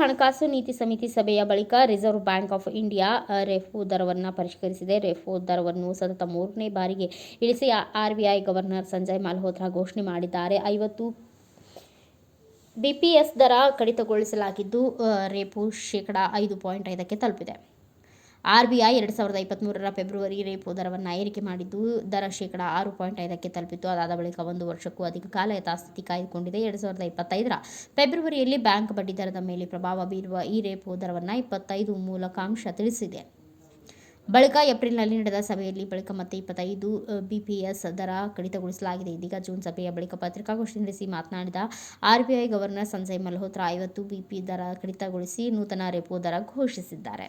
ಹಣಕಾಸು ನೀತಿ ಸಮಿತಿ ಸಭೆಯ ಬಳಿಕ reserve bank of India repo ದರವನ್ನು ಪರಿಷ್ಕರಿಸಿದೆ. ರೆಫೋ ದರವನ್ನು ಸತತ ಮೂರನೇ ಬಾರಿಗೆ ಇಳಿಸಿ ಆರ್ಬಿಐ ಗವರ್ನರ್ ಸಂಜಯ್ ಮಲ್ಹೋತ್ರಾ ಘೋಷಣೆ ಮಾಡಿದ್ದಾರೆ. ಐವತ್ತು ಬಿಪಿಎಸ್ ದರ ಕಡಿತಗೊಳಿಸಲಾಗಿದ್ದು ರೇಪು ಶೇಕಡ ಐದು ಪಾಯಿಂಟ್ ಐದಕ್ಕೆ ತಲುಪಿದೆ. ಆರ್ಬಿಐ ಎರಡು ಸಾವಿರದ ಇಪ್ಪತ್ತ್ಮೂರರ ಫೆಬ್ರವರಿ ರೇಪೋ ದರವನ್ನು ಏರಿಕೆ ಮಾಡಿದ್ದು, ದರ ಶೇಕಡ ಆರು ಪಾಯಿಂಟ್ ಐದಕ್ಕೆ ತಲುಪಿತ್ತು. ಅದಾದ ಬಳಿಕ ಒಂದು ವರ್ಷಕ್ಕೂ ಅಧಿಕ ಕಾಲ ಯಥಾಸ್ಥಿತಿ ಕಾಯ್ದುಕೊಂಡಿದೆ. ಎರಡು ಸಾವಿರದ ಇಪ್ಪತ್ತೈದರ ಫೆಬ್ರವರಿಯಲ್ಲಿ ಬ್ಯಾಂಕ್ ಬಡ್ಡಿ ದರದ ಮೇಲೆ ಪ್ರಭಾವ ಬೀರುವ ಈ ರೇಪೋ ದರವನ್ನು ಇಪ್ಪತ್ತೈದು ಮೂಲಕಾಂಶ ತಿಳಿಸಿದೆ. ಬಳಿಕ ಏಪ್ರಿಲ್ನಲ್ಲಿ ನಡೆದ ಸಭೆಯಲ್ಲಿ ಬಳಿಕ ಮತ್ತೆ ಇಪ್ಪತ್ತೈದು ಬಿಪಿಎಸ್ ದರ ಕಡಿತಗೊಳಿಸಲಾಗಿದೆ. ಇದೀಗ ಜೂನ್ ಸಭೆಯ ಬಳಿಕ ಪತ್ರಿಕಾಗೋಷ್ಠಿ ನಡೆಸಿ ಮಾತನಾಡಿದ ಆರ್ಬಿಐ ಗವರ್ನರ್ ಸಂಜಯ್ ಮಲ್ಹೋತ್ರಾ, ಐವತ್ತು ಬಿಪಿ ದರ ಕಡಿತಗೊಳಿಸಿ ನೂತನ ರೆಪೋ ದರ ಘೋಷಿಸಿದ್ದಾರೆ.